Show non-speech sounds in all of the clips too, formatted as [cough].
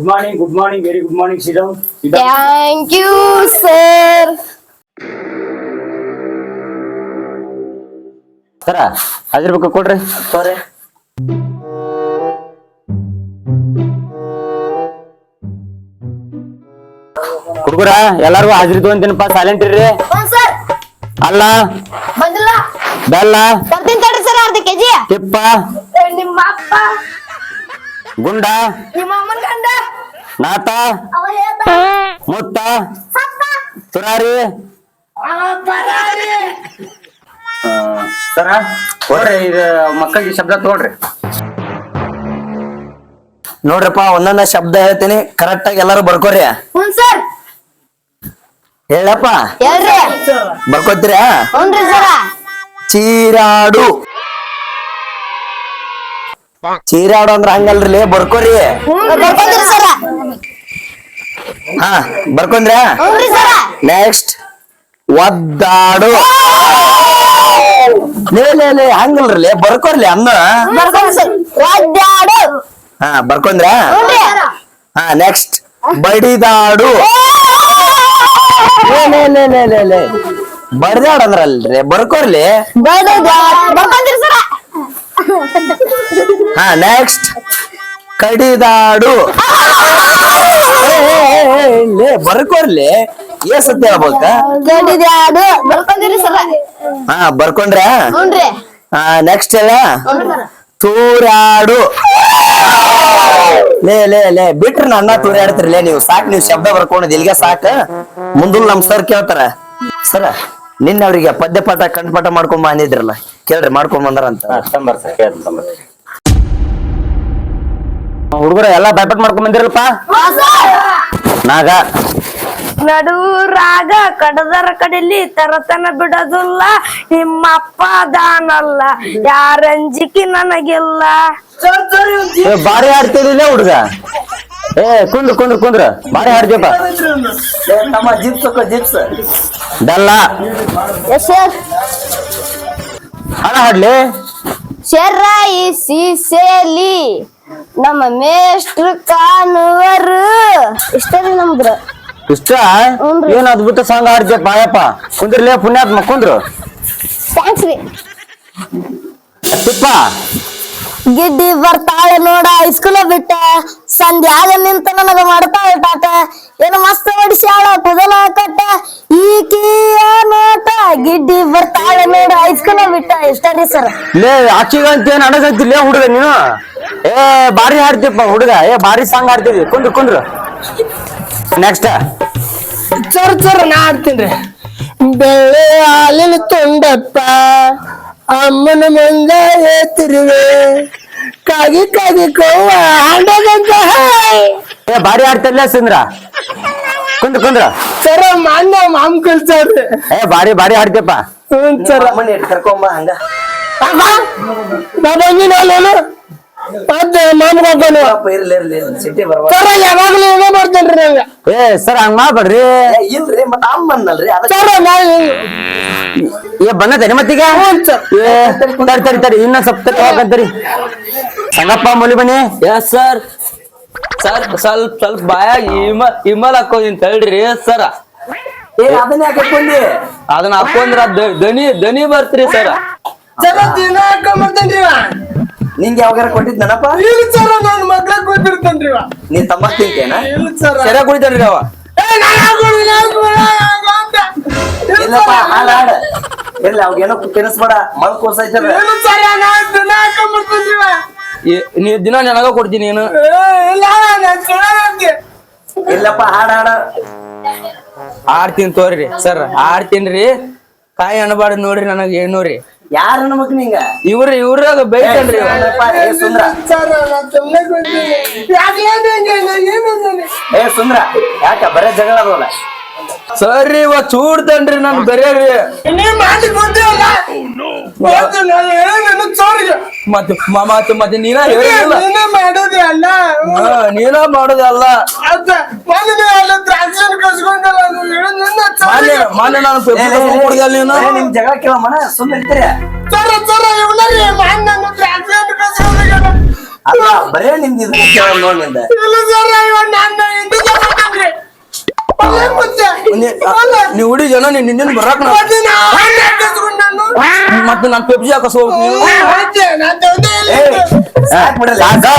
Good morning good morning very good morning Shriram thank you sir ಸರ ಅದ್ರ ಬಗ್ಗೆ ಕೊಡ್ರಿ. ಸರಿ ಹುಡುಗರ ಎಲ್ಲಾರ್ಗು ಹಾಜರಿ ತಗೊಂತೀನಪ್ಪ ಸೈಲೆಂಟ್ ಇರ್ರಿ. ಸರ್. ಅಲ್ಲ. ಬಂದಿಲ್ಲ. ಬೆಲ್ಲ. ಬರ್ತೀನಿ ತಡ್ರಿ ಸರ್ ಅರ್ಧ ಕೆಜಿ. ತಿಪ್ಪ. ನಿಮ್ಮ ಅಪ್ಪ. ಗುಂಡ. ನಿಮ್ಮ ಅಮ್ಮನ ಗಂಡ. ನಾತ? ಮುತ್ತ? ತುರಾರಿ ಸರ ಕೊಡ್ರಿ ಈಗ ಮಕ್ಕಳಿಗೆ ಶಬ್ದ ತಗೊಳ್ರಿ. ನೋಡ್ರಪ್ಪ ಒಂದೊಂದ ಶಬ್ದ ಹೇಳ್ತೀನಿ ಕರೆಕ್ಟ್ ಆಗಿ ಎಲ್ಲಾರು ಬರ್ಕೋರಿ ಹ್ಞೂ ಸರ್. ಹೇಳಪ್ಪ. ಹೇಳ್ರಿ. ಬರ್ಕೋತೀರಾ ಸರ. ಚೀರಾಡು. ಚೀರಾಡು ಅಂದ್ರ ಹಂಗಲ್ರಿ ಬರ್ಕೋರಿ ಹಾ ಬರ್ಕೊಂದ್ರ ನೆಕ್ಸ್ಟ್ ಒದ್ದಾಡು ಲೇ ಲೇ ಲೇ ಹಂಗಲ್ರಿ ಬರ್ಕೋರ್ಲಿ ಅನ್ನ ಹಾ ಬರ್ಕೊಂದ್ರ ಹಾ ನೆಕ್ಸ್ಟ್ ಬಡಿದಾಡು ಲೇ ಅಂದ್ರ ಲೇ ಲೇ ಲೇ ಲೇ ಬಡ್ದಾಡ್ ಅಂದ್ರಲ್ರಿ ಬರ್ಕೋರ್ಲಿ ಹಾ ನೆಕ್ಸ್ಟ್ ಕಡಿದಾಡು. ಬರ್ಕೋರ್ಲಿ ಏ ಸತ್ಯ ಹೇಳ್ಬೇಕ ಕಡಿದಾಡು. ಬರ್ಕೊಂಡ್ರಿ ಸರ. ಹಾ ಬರ್ಕೊಂಡ್ರ? ಹಾ ನೆಕ್ಸ್ಟ್ ಹೇಳ ಹ್ಞೂನ್ರಿ ತೂರಾಡು. ಲೇ ಲೇ ಲೇ ಬಿಟ್ರಿ ನನ್ನ ತೂರಾಡ್ತಿರ್ಲೇ ನೀವು. ಸಾಕ್ ನೀವು ಶಬ್ದ ಬರ್ಕೊಂಡ್ ಇಲ್ಲಿಗೆ ಸಾಕ. ಮುಂದಲ್ ನಮ್ ಸರ್ ಕೇಳ್ತಾರ. ಸರ ನಿನ್ನ ಅವ್ರಿಗೆ ಪದ್ಯ ಪಾಠ ಕಂಠಪಾಠ ಮಾಡ್ಕೊಂಡ್ ಬಂದಿದ್ರಲ್ಲ. ಕೇಳ್ರಿ ಮಾಡ್ಕೊಂಡ್ ಬಂದಾರಂತ ಹುಡುಗರ ಎಲ್ಲ ಭಯಪಟ್ ಮಾಡ್ಕೊಂಡ್ ಬಂದಿರಲ್ಪ ನಾಗ. ನಡು ರಾಗ ಕಡದರ ಕಡಲಿ ತರತನ ಬಿಡೋದಿಲ್ಲ ನಿಮ್ಮ ಅಪ್ಪ ದಾನಲ್ಲ ನನಗೆಲ್ಲ ನನಗಿಲ್ಲ? ಏ ಬಾರಿ ಹಾಡ್ತಿರ್ಲಿಲ್ಲ ಹುಡುಗ. ಏ ಕುಂದ್ರ ಕುಂದ್ರ ಕುಂದ್ರ. ಬಾರಿ ಹಾಡ್ತೀಯಪ್ಪ ತಮ್ಮ ಜಿಪ್ಸ್ ಜಿಪ್ಸ್. ಡಲ್ಲ. ಸರ್. ಹಣ ಹಾಡ್ಲಿ. ಶರಾಯಿಸಿ ಸೇಲಿ ನಮ್ಮ ಮೇಷ್ಟ್ರ ಕಾನುವರು ಇಷ್ಟ ರೀ ನಮ್ದ್ರ ಇಷ್ಟ? ಏನ್ ಅದ್ಭುತ ಸಾಂಗ್ ಹಾಡ್ತೀಯಪ್ಪ ಪಾಯಪ್ಪ ಕುಂದ್ರಲೇ ಪುಣ್ಯಾತ್ಮ ಕುಂದ್ರು. ಥ್ಯಾಂಕ್ಸ್ ರೀ. ತಿಪ್ಪ. ಗಿಡ್ಡಿ ಬರ್ತಾಳೆ ನೋಡ ಹೈಸ್ಕೂಲ ಬಿಟ್ಟ. ಸಂಧ್ಯಾಗ ನಿಂತ ನನಗ ಮಾಡ್ತಾಳೆ ತಾತ ಏನು ಮಸ್ತ್ ಹೊಡಿಸ್ಯಾಳ ಕುದಲ ಕಟ್ಟ. ನೋಟ ಗಿಡ್ಡಿ ಬರ್ತಾಳೆ ನೋಡ ಐಸ್ಕೊಂಡ ಬಿಟ್ಟ ಎಷ್ಟರಿ ಸರ್ ಲೇ ಆಚಿಗಂತ ಏನ್ ಅಡಗಂತಿಲ್ಲ ಹುಡುಗ ನೀನು? ಏ ಬಾರಿ ಹಾಡ್ತೀಪ್ಪ ಹುಡುಗ. ಏ ಬಾರಿ ಸಾಂಗ್ ಹಾಡ್ತಿದ್ವಿ ಕುಂದ್ರು ಕುಂದ್ರು. ನೆಕ್ಸ್ಟ್ ಚರ್ ಚರ್ ನಾ ಆಡ್ತೀನಿ ಬೆಳೆ ಹಾಲಿನ ತುಂಡಪ್ಪ ಅಮ್ಮನ ಮುಂದೆ ಏತಿರುವೆ ಕಾಗಿ ಕಾಗಿ ಕೋವ ಹಾಡಗಂತ ಏ ಬಾರಿ ಹಾಡ್ತಿರ್ಲ ಸಿಂದ್ರ? ಕುಂದ್ರ ಕುಂದ್ರ. ಸರ ಮಾನ್ಯ ಮಾಮ್ ಸರ್ ಏ ಬಾರಿ ಬಾರಿ ಹಾಡ್ತೀಯಪ್ಪ. ಹ್ಞೂ ಸರ. ಮನೆ ಕರ್ಕೊಂಬ ಹಂಗ. ನಾ ಬಂದಿನ ಅಲ್ಲೇನು ಮತ್ತೆ ಇರ್ಲಿ ಇರ್ಲಿ ಸಿಟಿ ಬರ್ಬಾರ್ದು ಸರ ಯಾವಾಗ್ಲೂ ಏನೋ ಮಾಡ್ತೇನ್ರಿ ನಂಗ ಏ ಸರ್ ಹಂಗ್ ಮಾಡ್ಬೇಡ್ರಿ. ಏ, ಇಲ್ರಿ ಮತ್ತ ಅಮ್ಮ ಬಂದಲ್ರಿ ಅದಕ್ಕೆ. ಸರ ನಾ ಏ ಬಂದತೇನೆ ಮತ್ತೀಗ? ಏ ತಡಿ ತಡಿ ತಡಿ ಇನ್ನ ಸ್ವಲ್ಪ ತಡಿ ಹೋಗಂತರಿ. ಸಂಗಪ್ಪ ಮುಲಿ ಬನ್ನಿ ಎಸ್ ಸರ್ ಸರ್ ಸ್ವಲ್ಪ ಸ್ವಲ್ಪ ಬಾಯಾಗ ಇಮ ಇಮಲ್ ಹಾಕೋದಿನ್ ತಳ್ರಿ ಸರ ಏ ಅದನ್ನ ಯಾಕೆ ಹಾಕೊಂಡಿ ಅದನ್ನ ಹಾಕೊಂಡ್ರ ದ- ದನಿ ದನಿ ಬರ್ತ್ರಿ ಸರ ಸರ ದಿನ ಇವ. ನಿಂಗೆ ಯಾವಾಗಾರ ಕೊಟ್ಟಿದ್ ಇಲ್ಲ ಸರ ನಾನು ಮಕ್ಳ ಕೂತಿರ್ತೇನ್ರಿ ಇವ. ನೀನ್ ತಮ್ಮ ತಿಂತೇನ ಇಲ್ಲ ಸರ ಸರ ಕುಡಿತಾನ್ರಿ ಅವ ಏ, ನಾನ್ ಹಾಕೊಳ್ಳಿ, ನಾನ್ ಹಾಕೊಳ್ಳಿ, ಹಾಕೊಂತ. ಇಲ್ಲ ಇಲ್ಲಪ್ಪ ಸರ. ಹಾಡ ಹಾಡ ಇರ್ಲಿ ಅವಾಗ ಏನೋ ತಿನ್ನಿಸ್ಬೇಡ ಮಲ್ ಕೋಸೈತದ ಇಲ್ಲ ಸರ ನಾನ್ ದಿನ ಹಾಕೊಂಬರ್ತೇನ್ರಿ ಇವ. ನೀ ದಿನ ನನಗ ಕೊಡ್ತೀನಿ ನೀನು ಏ, ಇಲ್ಲ ನಾನ್ ಸುಳ್ಳಾಗಂತೆ. ಇಲ್ಲಪ್ಪ ಹಾಡ ಹಾಡ. ಆಡ್ತೀನಿ ತೋರಿ ಸರ್ ಆಡ್ತೀನ್ರಿ ಕಾಯಿ ಅನ್ಬಾರ್ದು ನೋಡ್ರಿ ನನಗೆ ಏನು ರೀ? ಯಾರ ನಮಗ್ ನಿಂಗ? ಇವ್ರಿ ಇವ್ರ. ಬೈತನ್ರಿ ಏ ಸುಂದ್ರ. ಯಾಕೆ ಏನು ಅಂದಾನೆ? ಏ ಸುಂದ್ರ ಯಾಕ ಬರೇ ಜಗಳ ಅದವಲ್ಲ? ಸರ್ ಇವ ಚೂಡ್ತೇನ್ರಿ ನನ್ ಬರೇ ರೀ ನೀವ್ ಮಾಡಿ ಕೊಟ್ಟಿವಲ್ಲ ಗೊತ್ತು, ನಾನು ಹೇಳೋದನ್ನು ಚೋರಿಗೆ. ಮತ್ತೆ ಮತ್ತೆ ಮತ್ತೆ ನೀನ ಹೇಳಿಲ್ಲ ನೀನೇ ಮಾಡೋದೇ ಅಲ್ಲ? ಹಾ, ನೀನ ಮಾಡೋದಲ್ಲ ಮಾನ್ಯ ನಾನು ಕುಡ್ದಲ್ಲ ನೀನು? ನಿಮ್ ಜಗಳ ಮನ ಸುಮ್ಮನೆ ಇರ್ತೀರ ಅಲ್ಲ ಬರೇ ನಿಮ್ದು ಕೇಳ ನೋಡ್ ಮುಚ್ಚ ನೀ- ನೀ ಹುಡಿ ಜನ ನೀನ್ ನಿನ್ನ ಬರಕ ಮತ್ತೆ ನಾನ್ ಪೆಪ್ಸಿ ಹಾಕಸ್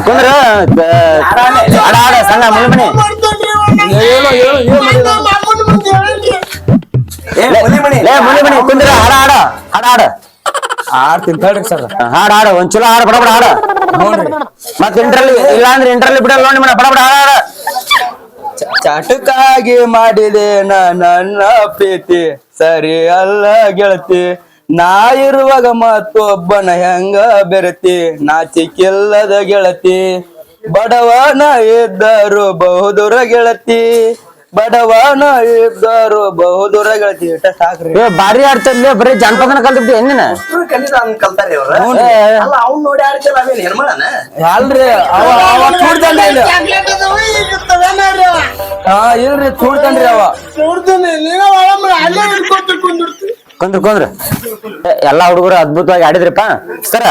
ಕುಂದ್ರ ಮನೆ ಮನೆ. ಏನೋ ಏನೋ ಕುಂದ್ರ ಹಾಡ ಹಾಡ ಹಾಡ ಹಾಡ ಆಡ್ತೀನಿ ತಡ್ರಿ ಸರ್. ಹಾಡ ಹಾಡ ಒಂದ್ ಚಲೋ ಹಾಡ ಬಡ ಬಡ ಹಾಡ ಮತ್ತೆ ಮತ್ ಇಂಟ್ರಲ್ಲಿ ಇಲ್ಲ ಅಂದ್ರೆ ಇಂಟ್ರಲ್ಲಿ ಬಿಡಲ್ಲ ನೋಡಿ ಮನೆ ಬಡ ಬಡ ಹಾಡ ಹಾಡ ಚಟಕಾಗಿ ಮಾಡಿದೆ ನನ್ನ ಪ್ರೀತಿ. ಸರಿ ಅಲ್ಲ ಗೆಳತಿ, ನಾ ಇರುವಾಗ ಮತ್ತೊಬ್ಬನ ಹೆಂಗ ಬೆರತಿ? ನಾಚಿಕಿಲ್ಲದ ಗೆಳತಿ, ಬಡವನ ಇದ್ದರು ಬಹುದೂರ ಗೆಳತಿ. ಬಡವನ ಇದ್ದರು ಬಹುದೂರ ಗೆಳತಿ ಇಷ್ಟ ಸಾಕ್ರಿ ಏ ಬಾರಿ ಆಡ್ತಲ್ಲ ಬರೀ ಜಾನಪದನ ಕಲ್ತಿದ್ದೆ ಹೆಣ್ಣಿನ ಕಲಿತ ಹಂಗ್ ಕಲ್ತಾರ ಇವ್ರ ಏ, ಅಲ್ಲ ಅವ್ನ್ ನೋಡಿ ಆಡ್ತಿಲ್ಲ ಅವೇನ್ ಹೆಣ್ಮಳನ ಅಲ್ರಿ ಅವ ಅವ ಚೂಡ್ತಾನ್ರಿ ಇಲ್ಲಿ ಚಾಕ್ಲೇಟ್ ಅದಾವ, ಈಗ ತಗೊಂಡಾರಿ ಅವ. ಹಾ ಇಲ್ರಿ ಚೂಡ್ತಾನ್ರಿ ಅವ. ಕುಂದ್ರ ಕುಂದ್ರ ಏ, ಎಲ್ಲಾ ಹುಡುಗರು ಅದ್ಭುತವಾಗಿ ಆಡಿದ್ರಪ್ಪ ಸರ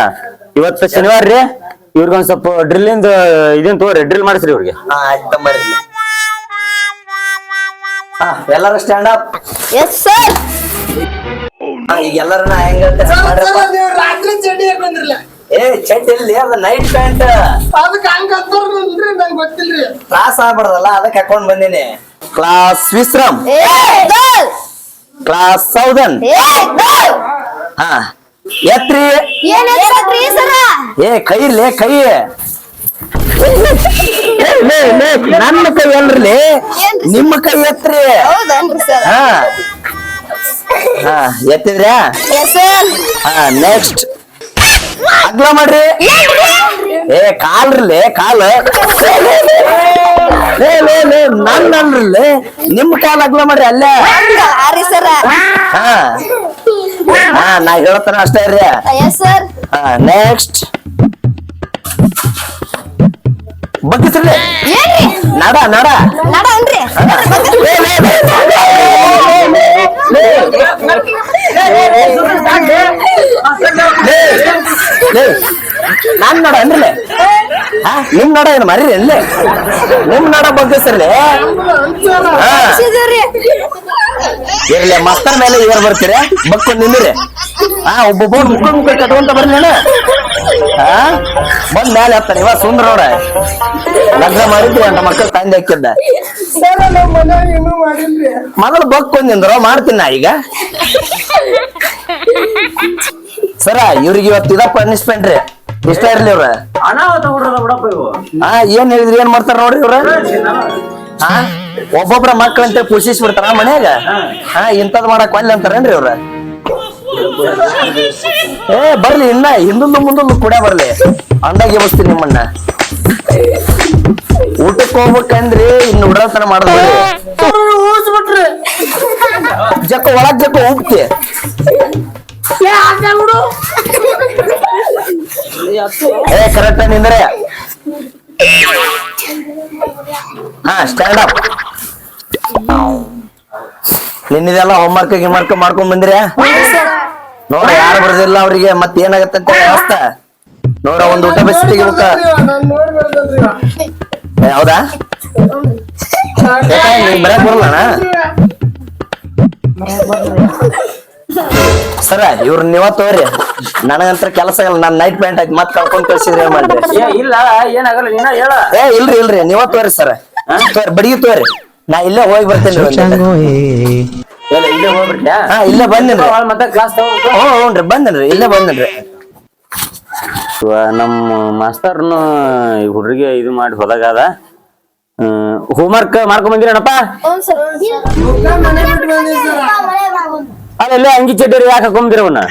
ಇವತ್ತು ಶನಿವಾರ ರೀ ಇವ್ರಿಗೊಂದ್ ಸ್ವಲ್ಪ ಡ್ರಿಲ್ಲಿಂದ ಇದನ್ ತೋರಿ ಡ್ರಿಲ್ ಮಾಡಿಸ್ರಿ ಇವ್ರಿಗೆ ಹಾ ಆಯ್ತು ಹಾ ಎಲ್ಲಾರು ಸ್ಟ್ಯಾಂಡ್ ಅಪ್ ಎಸ್ ಸರ್ ಈಗ ಎಲ್ಲರನ್ನ ನಾ. ಸರ್, ನೀವು ರಾತ್ರಿ ಚಡ್ಡಿ ಹಾಕೊಂಡ್ರಲ್ಲ ಏ ಚಡ್ಡಿ ಇಲ್ಲಿ ಅದ ನೈಟ್ ಪ್ಯಾಂಟ್ ಅದಕ್ಕೆ ಹಂಗ ಅಂತಾರಲ್ರಿ ನಂಗೆ ಗೊತ್ತಿಲ್ರಿ. ಕ್ಲಾಸ್ ಆಗ್ಬಾರ್ದಲ್ಲ ಅದಕ್ಕೆ ಹಾಕೊಂಡ್ ಬಂದಿನಿ. ಕ್ಲಾಸ್ ವಿಶ್ರಮ್ ಏ ಕ್ಲಾಸ್ ಸೌದನ್ ಹಾ. ಎತ್ರಿ. ಏನ್ ಎತ್ರಿ ಸರ? ಏ ಕೈ ಇರ್ಲಿ ಕೈ. ನನ್ನ ಕೈ ಅಲ್ರಿ? ನಿಮ್ಮ ಕೈ ಎತ್ರಿ? ಹಾ. ಹಾ ಎತ್ತಿದ್ರ್ಯಾ? ಹಾ ನೆಕ್ಸ್ಟ್ ಅಗ್ಲ ಮಾಡ್ರಿ. ಏ ಕಾಲ್ರಲ್ಲೇ ಕಾಲ. ನನ್ ಅಲ್ರಲ್ಲೇ. ನಿಮ್ ಕಾಲ್ ಅಗ್ಲ ಮಾಡ್ರಿ ಅಲ್ಲೇ. ಹಾ. ಹಾ ನಾ ಹೇಳ್ತಾನ ಅಷ್ಟೇ ರೀ. ಎಸ್ ಸರ್ ಹಾ ನೆಕ್ಸ್ಟ್ ಬಗ್ಗಿಸ್ರಲ್ಲೇ ಏನ್ರಿ ನಡ ನಡ ನಡ ಅನ್ರಿ ನಾನ್ ನಡ ಅಂದ್ರಲೆ ಹಾ ನಿಮ್ ನಡ ಏನು ಮರೀರಿ ಅಲ್ಲೇ ನಿಮ್ ನಡ ಹಚ್ಚಿದ್ರಿ ಇರ್ಲಿ ಮಸ್ತರ್ ಮೇಲೆ ಇವರು ಬರ್ತೀರಿ ಬಕ್ಕೊಂಡ್ ನಿಂದ್ರಿ ಹಾ ಒಬ್ಬೊಬ್ಬ ಮುಕ್ಕ ಮುಕ್ಕ ಕಟ್ಕೊಂತ ಬರ್ಲಿ ಹಾ? ಬಂದ್ ಮೇಲೆ ಹತ್ತಾನೆ ಇವ ಸುಂದ್ರ ನೋಡ ಲಗ್ನ ಮಾಡಿದ್ವಿ ಅಂತ ಮಕ್ಕಳು ತಂದೆ ಹಾಕಿದ್ದ. ಸರ್ ನಮ್ಮ ಮನೆ ಏನೂ ಮಾಡಿಲ್ರಿ. ಮೊದಲು ಬಕ್ಕೊಂದ್ ನಿಂದ್ರು ಮಾಡ್ತೀನಿ ನಾ ಈಗ. ಸರ ಇವ್ರಿಗೆ ಇವತ್ತು ಇದ ಪನಿಷ್ಮೆಂಟ್ ರೀ. ಇಷ್ಟ ಇರ್ಲಿ ಇವ್ರ. ಅನಾಹುತ ಹುಡುಗ ಬಿಡಪ್ಪ ಇವು ಹಾ ಏನ್ ಹೇಳಿದ್ರಿ ಏನ್ ಮಾಡ್ತಾರ ನೋಡ್ರಿ ಇವ್ರ? ಹಾ? ಒಬ್ಬೊಬ್ರ ಮಕ್ಕಳಂತೆ ಪುಷಿಸ್ ಬಿಡ್ತಾರ ಮನ್ಯಾಗ ಹಾ ಇಂಥದ್ ಮಾಡಕ್ ಒಲ್ಲೆ ಅಂತಾರೇನ್ರಿ ಇವ್ರ? ಏ ಬರ್ಲಿ ಇನ್ನ ಹಿಂದೊಂದು ಮುಂದೊಂದು ಕೂಡ ಬರ್ಲಿ. ಅಂದಾಗೆ ಬಸ್ತೀನಿ ನಿಮ್ಮನ್ನ. ಊಟಕ್ಕೆ ಹೋಗ್ಬೇಕಂದ್ರಿ ಇನ್ನು ಉಡತನ ಮಾಡಿದ್ರೆ ಊಸ್ಬಿಟ್ರಿ ಜಕ್ಕ ಒಳಗ್ ಜಕ್ಕ ಹೋಗ್ತಿ. ಏ ಕರೆಕ್ಟ್ ನಿಂದ್ರೆ. ಹಾ ಸ್ಟ್ಯಾಂಡ್ ಅಪ್ ನಿನ್ನಿದೆಲ್ಲ ಹೋಮ್ವರ್ಕ್ ಗಿಮ್ವರ್ಕ್ ಮಾಡ್ಕೊಂಡ್ ಬಂದಿರ? ನೋಡ ಯಾರು ಬರ್ದಿಲ್ಲ ಅವ್ರಿಗೆ ಮತ್ ಏನಾಗತ್ತಂತ ಅವಸ್ಥ ನೋಡ ಒಂದ್ ಊಟ ಬಿಸಿ ತೆಗಿಬೇಕ ಹೌದಾ? ಬರಕ್ ಬರಲ್ಲ ಸರ ಇವ್ರ ನೀವ ತೋರಿ. ನನಗಂತ್ರ ಕೆಲಸ ಇಲ್ಲ ನಾನ್ ನೈಟ್ ಪ್ಯಾಂಟ್ ಆಯ್ತು ಮತ್ ಕಳ್ಕೊಂಡ್ ಕಳ್ಸಿದ್ರಿ ಏನ್ ಮಾಡ್ರಿ ಇಲ್ಲ ಏನಾಗಲ್ಲ ನೀನ ಹೇಳ. ಏ ಇಲ್ರಿ ಇಲ್ರಿ ನೀವ ತೋರಿ ಸರ್. ತೋರಿ ಬಡಿಗೆ ತೋರಿ. ನಾ ಇಲ್ಲೇ ಹೋಗಿ ಬರ್ತೇನೆ ಹಾ ಇಲ್ಲೇ ಬಂದೇನ್ರಿ ಮತ್ತೆ ಕ್ಲಾಸ್ ತಗೋಬೇಕು. ಹ್ಞೂ ಹ್ಞೂನ್ರಿ ಬಂದೇನ್ರಿ ಇಲ್ಲೇ ಬಂದೇನ್ರಿ ನಮ್ಮ ಮಾಸ್ತರ್ನು ಈ ಹುಡ್ರಿಗೆ ಇದು ಮಾಡಿ ಹೋದಾಗದ. ಹೋಮ್ವರ್ಕ್ ಮಾಡ್ಕೊಂಡ್ ಬಂದಿರೇನಪ್ಪ? ಮನೆ ಬಿಟ್ಟು ಬಂದಿ ಅಲ್ಲೆಲ್ಲ ಅಂಗಿ ಚಡ್ಡಿ ಯಾಕೆ ಹಾಕೊಂಬಂದಿರ ಅವನ್ನ?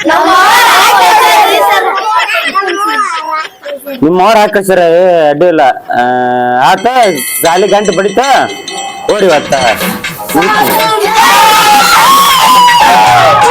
ನಿಮ್ಮ ಅವ್ರ ಹಾಕ ಸರ. ಏ ಅಡ್ಡಿ ಇಲ್ಲ. ಆತ ಗಾಲಿ ಗಂಟೆ ಬಡಿತ ಓಡಿ ಇವತ್ತ Yeah! [laughs]